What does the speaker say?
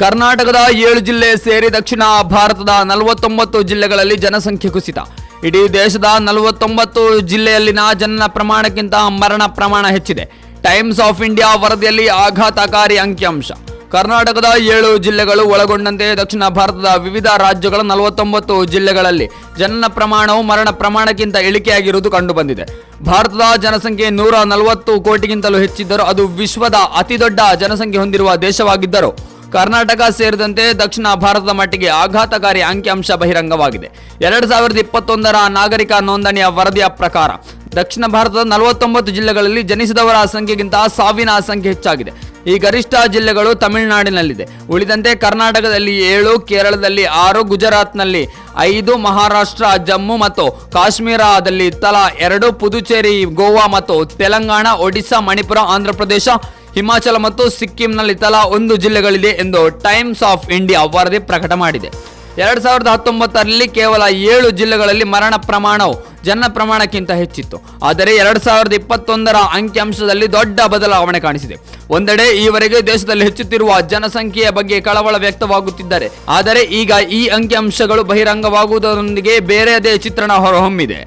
ಕರ್ನಾಟಕದ ಏಳು ಜಿಲ್ಲೆ ಸೇರಿ ದಕ್ಷಿಣ ಭಾರತದ ನಲವತ್ತೊಂಬತ್ತು ಜಿಲ್ಲೆಗಳಲ್ಲಿ ಜನಸಂಖ್ಯೆ ಕುಸಿತ. ಇಡೀ ದೇಶದ ನಲವತ್ತೊಂಬತ್ತು ಜಿಲ್ಲೆಯಲ್ಲಿನ ಜನನ ಪ್ರಮಾಣಕ್ಕಿಂತ ಮರಣ ಪ್ರಮಾಣ ಹೆಚ್ಚಿದೆ. ಟೈಮ್ಸ್ ಆಫ್ ಇಂಡಿಯಾ ವರದಿಯಲ್ಲಿ ಆಘಾತಕಾರಿ ಅಂಕಿಅಂಶ. ಕರ್ನಾಟಕದ ಏಳು ಜಿಲ್ಲೆಗಳು ಒಳಗೊಂಡಂತೆ ದಕ್ಷಿಣ ಭಾರತದ ವಿವಿಧ ರಾಜ್ಯಗಳ ನಲವತ್ತೊಂಬತ್ತು ಜಿಲ್ಲೆಗಳಲ್ಲಿ ಜನನ ಪ್ರಮಾಣವು ಮರಣ ಪ್ರಮಾಣಕ್ಕಿಂತ ಇಳಿಕೆಯಾಗಿರುವುದು ಕಂಡುಬಂದಿದೆ. ಭಾರತದ ಜನಸಂಖ್ಯೆ ನೂರ ನಲವತ್ತು ಕೋಟಿಗಿಂತಲೂ ಹೆಚ್ಚಿದ್ದರೂ ಅದು ವಿಶ್ವದ ಅತಿದೊಡ್ಡ ಜನಸಂಖ್ಯೆ ಹೊಂದಿರುವ ದೇಶವಾಗಿದ್ದರೂ ಕರ್ನಾಟಕ ಸೇರಿದಂತೆ ದಕ್ಷಿಣ ಭಾರತದ ಮಟ್ಟಿಗೆ ಆಘಾತಕಾರಿ ಅಂಕಿಅಂಶ ಬಹಿರಂಗವಾಗಿದೆ. ಎರಡು ಸಾವಿರದ ಇಪ್ಪತ್ತೊಂದರ ನಾಗರಿಕ ನೋಂದಣಿಯ ವರದಿಯ ಪ್ರಕಾರ, ದಕ್ಷಿಣ ಭಾರತದ ನಲವತ್ತೊಂಬತ್ತು ಜಿಲ್ಲೆಗಳಲ್ಲಿ ಜನಿಸಿದವರ ಸಂಖ್ಯೆಗಿಂತ ಸಾವಿನ ಸಂಖ್ಯೆ ಹೆಚ್ಚಾಗಿದೆ. ಈ ಗರಿಷ್ಠ ಜಿಲ್ಲೆಗಳು ತಮಿಳುನಾಡಿನಲ್ಲಿದೆ. ಉಳಿದಂತೆ ಕರ್ನಾಟಕದಲ್ಲಿ ಏಳು, ಕೇರಳದಲ್ಲಿ ಆರು, ಗುಜರಾತ್ನಲ್ಲಿ ಐದು, ಮಹಾರಾಷ್ಟ್ರ, ಜಮ್ಮು ಮತ್ತು ಕಾಶ್ಮೀರದಲ್ಲಿ ತಲಾ ಎರಡು, ಪುದುಚೇರಿ, ಗೋವಾ ಮತ್ತು ತೆಲಂಗಾಣ, ಒಡಿಶಾ, ಮಣಿಪುರ, ಆಂಧ್ರಪ್ರದೇಶ ಹಿಮಾಚಲ ಮತ್ತು ಸಿಕ್ಕಿಂನಲ್ಲಿ ತಲಾ ಒಂದು ಜಿಲ್ಲೆಗಳಿದೆ ಎಂದು ಟೈಮ್ಸ್ ಆಫ್ ಇಂಡಿಯಾ ವರದಿ ಪ್ರಕಟ ಮಾಡಿದೆ. ಎರಡು ಸಾವಿರದ ಹತ್ತೊಂಬತ್ತರಲ್ಲಿ ಕೇವಲ ಏಳು ಜಿಲ್ಲೆಗಳಲ್ಲಿ ಮರಣ ಪ್ರಮಾಣವು ಜನ ಪ್ರಮಾಣಕ್ಕಿಂತ ಹೆಚ್ಚಿತ್ತು. ಆದರೆ ಎರಡು ಸಾವಿರದ ಇಪ್ಪತ್ತೊಂದರ ಅಂಕಿಅಂಶದಲ್ಲಿ ದೊಡ್ಡ ಬದಲಾವಣೆ ಕಾಣಿಸಿದೆ. ಒಂದೆಡೆ ಈವರೆಗೆ ದೇಶದಲ್ಲಿ ಹೆಚ್ಚುತ್ತಿರುವ ಜನಸಂಖ್ಯೆಯ ಬಗ್ಗೆ ಕಳವಳ ವ್ಯಕ್ತವಾಗುತ್ತಿದ್ದಾರೆ, ಆದರೆ ಈಗ ಈ ಅಂಕಿಅಂಶಗಳು ಬಹಿರಂಗವಾಗುವುದರೊಂದಿಗೆ ಬೇರೆಯದೇ ಚಿತ್ರಣ ಹೊರಹೊಮ್ಮಿದೆ.